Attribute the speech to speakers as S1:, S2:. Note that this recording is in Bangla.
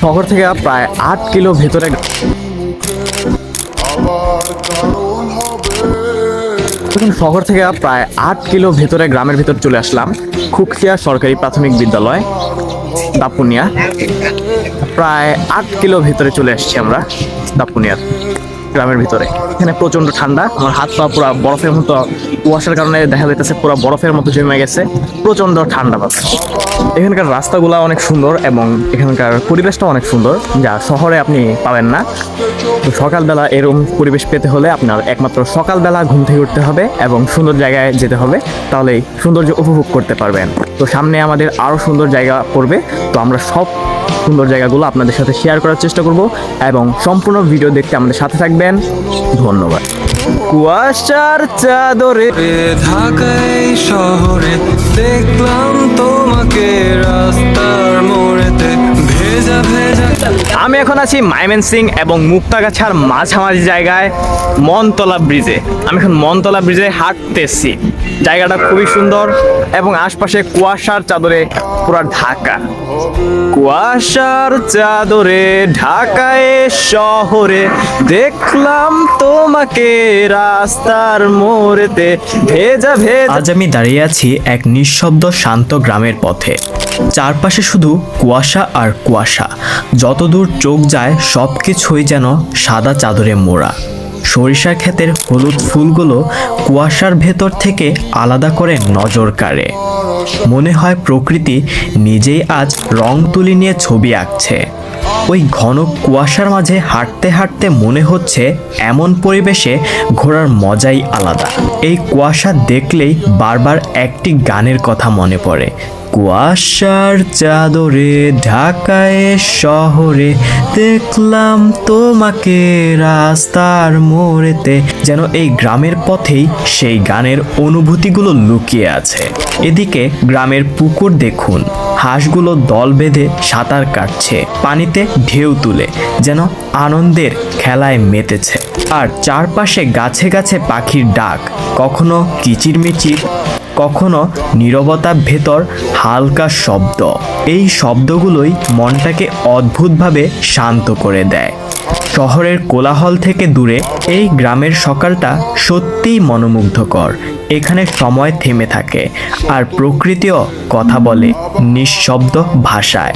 S1: শহর থেকে প্রায় আট কিলো ভেতরে শহর থেকে প্রায় আট কিলো ভেতরে গ্রামের ভেতর চলে আসলাম, খুকসিয়া সরকারি প্রাথমিক বিদ্যালয়, দাপুনিয়া। প্রায় আট কিলো ভেতরে চলে আসছি আমরা, দাপুনিয়ার। গ্রামের ভিতরে। এখানে প্রচণ্ড ঠান্ডা, আমার হাত পা পুরো বরফের মতো কুয়াশার কারণে দেখা যাইতেছে পুরো বরফের মতো জমে গেছে প্রচণ্ড ঠান্ডা পাচ্ছে। এখানকার রাস্তাগুলো অনেক সুন্দর এবং এখানকার পরিবেশটা অনেক সুন্দর, যা শহরে আপনি পাবেন না। তো সকালবেলা এরকম পরিবেশ পেতে হলে আপনার একমাত্র সকালবেলা ঘুম থেকে উঠতে হবে এবং সুন্দর জায়গায় যেতে হবে, তাহলেই সৌন্দর্য উপভোগ করতে পারবেন। তো সামনে আমাদের আরও সুন্দর জায়গা পড়বে, তো আমরা সব সুন্দর জায়গাগুলো আপনাদের সাথে শেয়ার করার চেষ্টা করব এবং সম্পূর্ণ ভিডিও দেখতে আমাদের সাথে থাকবেন। ধন্যবাদ। কুয়াশার চাদরে
S2: ঢাকায় শহরে দেখলাম তোমাকে
S1: আমি এখন আছি মাইমেন সিং এবং মুক্তাগাছার মাঝামাঝি জায়গায় মনতলা ব্রিজে। আমি এখন মনতলা ব্রিজে হাঁটতেছি। জায়গাটা খুবই সুন্দর এবং আশপাশে কুয়াশার চাদরে পুরা ঢাকা। কুয়াশার চাদরে ঢাকায় শহরে দেখলাম তোমাকে রাস্তার মোড়েতে। ভেজা ভেজা
S3: আজ আমি দাঁড়িয়ে আছি এক নিঃশব্দ শান্ত গ্রামের পথে। চারপাশে শুধু কুয়াশা আর কুয়াশা। যতদূর চোখ যায় সব কিছুই যেন সাদা চাদরে মোড়া। সরিষা ক্ষেতের হলুদ ফুলগুলো কুয়াশার ভেতর থেকে আলাদা করে নজর কাড়ে। মনে হয় প্রকৃতি নিজেই আজ রং তুলি নিয়ে ছবি আঁকছে। ওই ঘন কুয়াশার মাঝে হাঁটতে হাঁটতে মনে হচ্ছে এমন পরিবেশে ঘোরার মজাই আলাদা। এই কুয়াশা দেখলেই বারবার একটি গানের কথা মনে পড়ে। কুয়াশার চাদরে, ঢাকায় শহরে দেখলাম তোমাকে রাস্তার মোড়েতে। যেন এই গ্রামের পথেই সেই গানের অনুভূতিগুলো লুকিয়ে আছে। এদিকে গ্রামের পুকুর দেখুন, হাঁসগুলো দল বেঁধে সাঁতার কাটছে, পানিতে ঢেউ তুলে, যেন আনন্দের খেলায় মেতেছে। আর চারপাশে গাছে গাছে পাখির ডাক, কখনো কিচিরমিচির কখনো নীরবতার ভেতর হালকা শব্দ। এই শব্দগুলোই মনটাকে অদ্ভুতভাবে শান্ত করে দেয়। শহরের কোলাহল থেকে দূরে এই গ্রামের সকালটা সত্যিই মনোমুগ্ধকর। এখানে সময় থেমে থাকে আর প্রকৃতিও কথা বলে নিঃশব্দ ভাষায়।